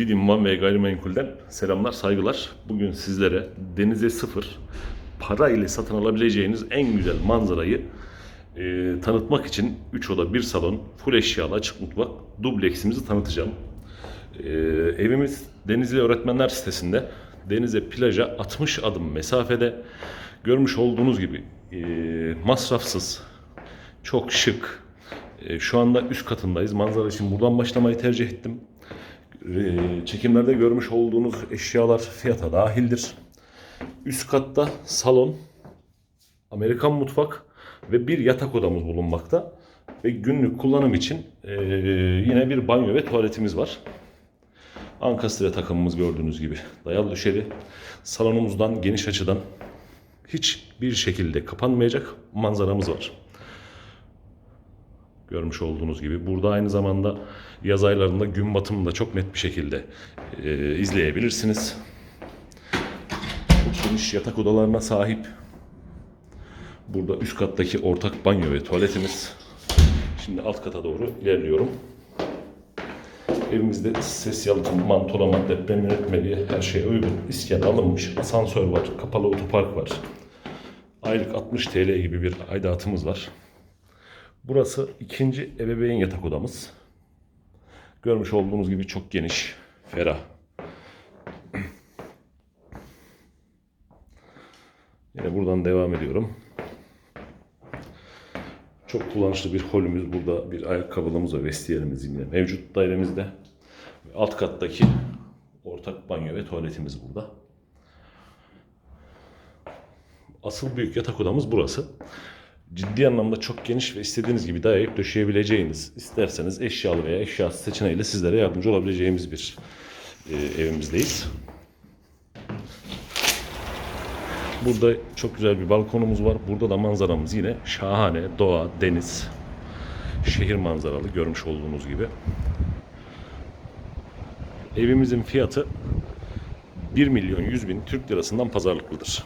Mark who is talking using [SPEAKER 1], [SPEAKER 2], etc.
[SPEAKER 1] Didim Van ve Gayrimenkul'den selamlar, saygılar. Bugün sizlere denize sıfır, para ile satın alabileceğiniz en güzel manzarayı e, tanıtmak için 3 oda 1 salon, full eşyalı açık mutfak dubleksimizi tanıtacağım. E, evimiz Denizli Öğretmenler sitesinde denize plaja 60 adım mesafede. Görmüş olduğunuz gibi e, masrafsız, çok şık. E, şu anda üst katındayız. Manzara için buradan başlamayı tercih ettim. Çekimlerde görmüş olduğunuz eşyalar fiyata dahildir. Üst katta salon, Amerikan mutfak ve bir yatak odamız bulunmakta. Ve günlük kullanım için e, yine bir banyo ve tuvaletimiz var. Ankastre takımımız gördüğünüz gibi dayalı döşeli. Salonumuzdan geniş açıdan hiçbir şekilde kapanmayacak manzaramız var. Görmüş olduğunuz gibi. Burada aynı zamanda yaz aylarında gün batımını da çok net bir şekilde e, izleyebilirsiniz. Çok geniş yatak odalarına sahip. Burada üst kattaki ortak banyo ve tuvaletimiz. Şimdi alt kata doğru ilerliyorum. Evimizde ses yalıtım, mantolama, deprem yönetmeliği her şeye uygun. İskan alınmış, asansör var, kapalı otopark var. Aylık 60 TL gibi bir aidatımız var. Burası ikinci ebeveyn yatak odamız. Görmüş olduğunuz gibi çok geniş, ferah. Yine buradan devam ediyorum. Çok kullanışlı bir holümüz burada. Bir ayakkabılığımız ve vestiyerimiz yine mevcut dairemizde. Alt kattaki ortak banyo ve tuvaletimiz burada. Asıl büyük yatak odamız burası. Ciddi anlamda çok geniş ve istediğiniz gibi dayayıp döşeyebileceğiniz, isterseniz eşyalı veya eşyasız seçeneğiyle sizlere yardımcı olabileceğimiz bir e, evimizdeyiz. Burada çok güzel bir balkonumuz var. Burada da manzaramız yine şahane. Doğa, deniz, şehir manzaralı görmüş olduğunuz gibi. Evimizin fiyatı 1 milyon 100 bin Türk lirasından pazarlıklıdır.